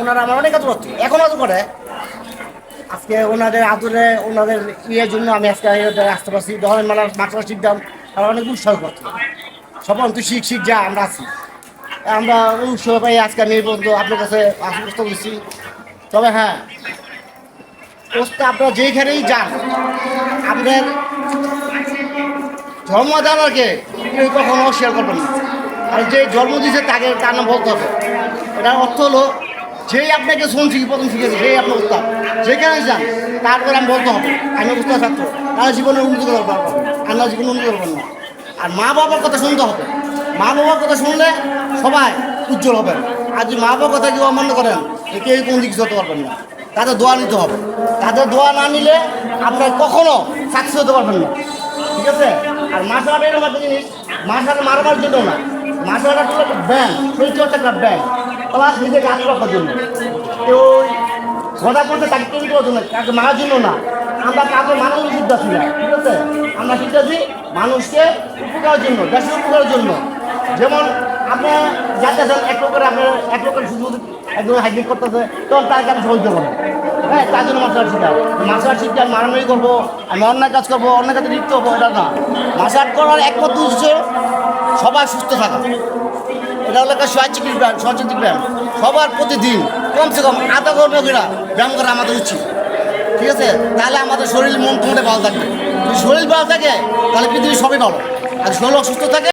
ওনারা আমার অনেক আদর এখন আদর করে? আজকে ওনাদের আদরে, ওনাদের ইয়ের জন্য আমি আজকে আসতে পারছি। যখন মানে মাস্টার শিখতাম তারা অনেক উৎসাহ করছে। সবাই শিখ শিখ, যা, আমরা আছি। আমরা উৎসাহ পাই আজকে আমি পর্যন্ত আপনার কাছে আশ্বস্ত করছি তবে হ্যাঁ আপনারা যেইখানেই যান আপনাদের জন্ম দেওয়াকে কেউ কখনো অস্বীকার করবেন না। আর যে জন্ম দিয়েছে তাকে তার নাম বলতে হবে। এটার অর্থ হলো, যেই আপনাকে শুন শিখি প্রথম শিখেছে, সেই আপনার উস্তাদ। যেখানে যান, তারপরে আমি বলতে হবে, আমি উস্তাদ ছাত্র তাহলে জীবনের উন্নতি করতে পারব আমরা জীবনে উন্নতি করবেন না। আর মা বাবার কথা শুনতে হবে। মা বাবার কথা শুনলে সবাই উজ্জ্বল হবে। আর যদি মা বাবার কথা কেউ অমান্য করেন কেউ কোনো দিক হতে পারবেন না। তাদের দোয়া নিতে হবে। তাদের দোয়া না নিলে আপনার কখনো সাকসেস হতে পারবেন না। ঠিক আছে? আর মার্শাল আর্ট এরকম একটা জিনিস মার্শাল আর্ট মারবার জন্য না মার্শাল আর্ট হলো একটা ব্যায়াম শরীরচর্চা একটা ব্যায়াম প্লাস নিজেকে আত্মরক্ষার জন্য। কেউ গদা করতে তাকে তৈরি করার জন্য, তাকে মারার জন্য না। আমরা কাউকে মানুষ শিক্ষাছি না ঠিক আছে? আমরা শিক্ষাছি মানুষকে উপকারের জন্য, দেশের উপকারের জন্য। যেমন আপনি যাচ্ছেন এক লোকের আপনার এক লোকের শুধু একদম হাইকিং করতেছে, তখন তার কাছে সহ্য করে হ্যাঁ তার জন্য মার্শাল আর্ট শিখা মার্শাল আর্ট শিখতে আমি মারামারি করব? আমি অন্যায় কাজ করব, অন্যায় কাজে লিপ্ত হব, এটা না। মার্শাল আর্ট করার একমাত্র উদ্দেশ্য সবাই সুস্থ থাকা। এটা হলো একটা স্বৈচ্ছিক ব্যায়াম, স্বচ্ছিক ব্যায়াম। সবার প্রতিদিন কমসে কম আধা ঘণ্টা করে ব্যায়াম করা আমাদের উচিত। ঠিক আছে? তাহলে আমাদের শরীর মন কোনটা ভালো থাকবে। যদি শরীর ভালো থাকে, তাহলে পৃথিবী সবই ভালো। আর শরীর অসুস্থ থাকে